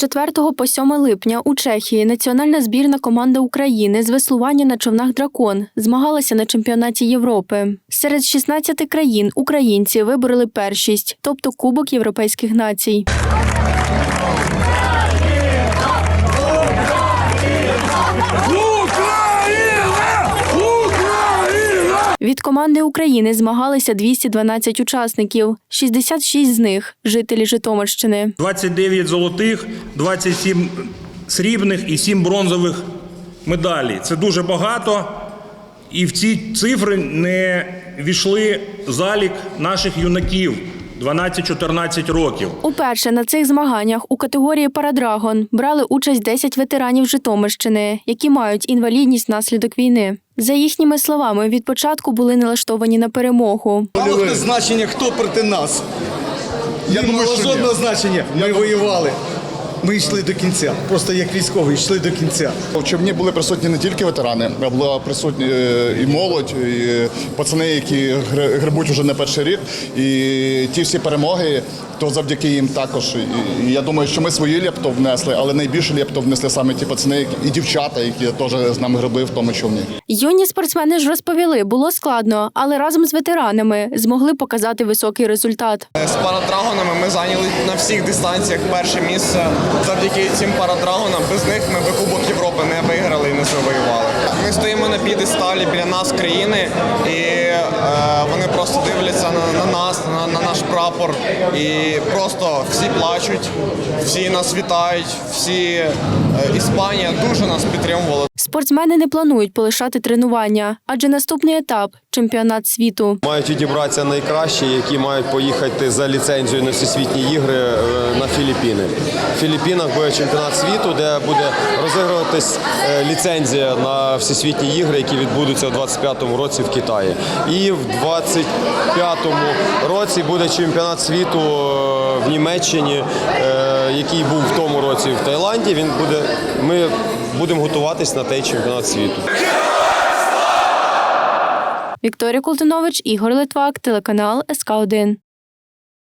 4 по 7 липня у Чехії національна збірна команда України з веслування на човнах Дракон змагалася на чемпіонаті Європи. Серед 16 країн українці вибороли першість, тобто Кубок європейських націй. Команди України змагалися 212 учасників, 66 з них жителі Житомирщини. 29 золотих, 27 срібних і 7 бронзових медалей. Це дуже багато. І в ці цифри не війшли залік наших юнаків 12-14 років. Уперше на цих змаганнях у категорії Парадрагон брали участь 10 ветеранів Житомирщини, які мають інвалідність внаслідок війни. За їхніми словами, від початку були налаштовані на перемогу. Мало хто значення, хто проти нас. Я Не думаю, що жодного значення. Ми воювали. Ми йшли до кінця. Просто як військові йшли до кінця. В човні були присутні не тільки ветерани, а була присутні е, і молодь, і пацани, які гри- гребуть вже не перший рік. І ті всі перемоги, то завдяки їм також. І- я думаю, що ми свої лепто внесли, але найбільше лепто внесли саме ті пацани які- і дівчата, які теж з нами гребли в тому човні. Юні спортсмени ж розповіли, було складно, але разом з ветеранами змогли показати високий результат. З парадрагонами ми зайняли на всіх дистанціях перше місце. Завдяки цим парадрагонам без них ми би Кубок Європи не виграли і не завоювали. Ми стоїмо на підесталі біля нас країни, і е, вони просто дивляться на, на нас, на, на наш прапор. І просто всі плачуть, всі нас вітають, всі Іспанія дуже нас підтримувала. Спортсмени не планують полишати тренування, адже наступний етап чемпіонат світу. Мають відібратися найкращі, які мають поїхати за ліцензією на всесвітні ігри е, на Філіппіни. В Філіппінах буде чемпіонат світу, де буде розігруватись е, ліцензія на всесвітні ігри, які відбудуться у 25-му році в Китаї. І в 25-му році буде чемпіонат світу е, в Німеччині, е, який був в тому році в Таїланді. Він буде. Ми будемо готуватись на той чемпіонат світу. Вікторія Колтунович, Ігор Литвак, телеканал СК 1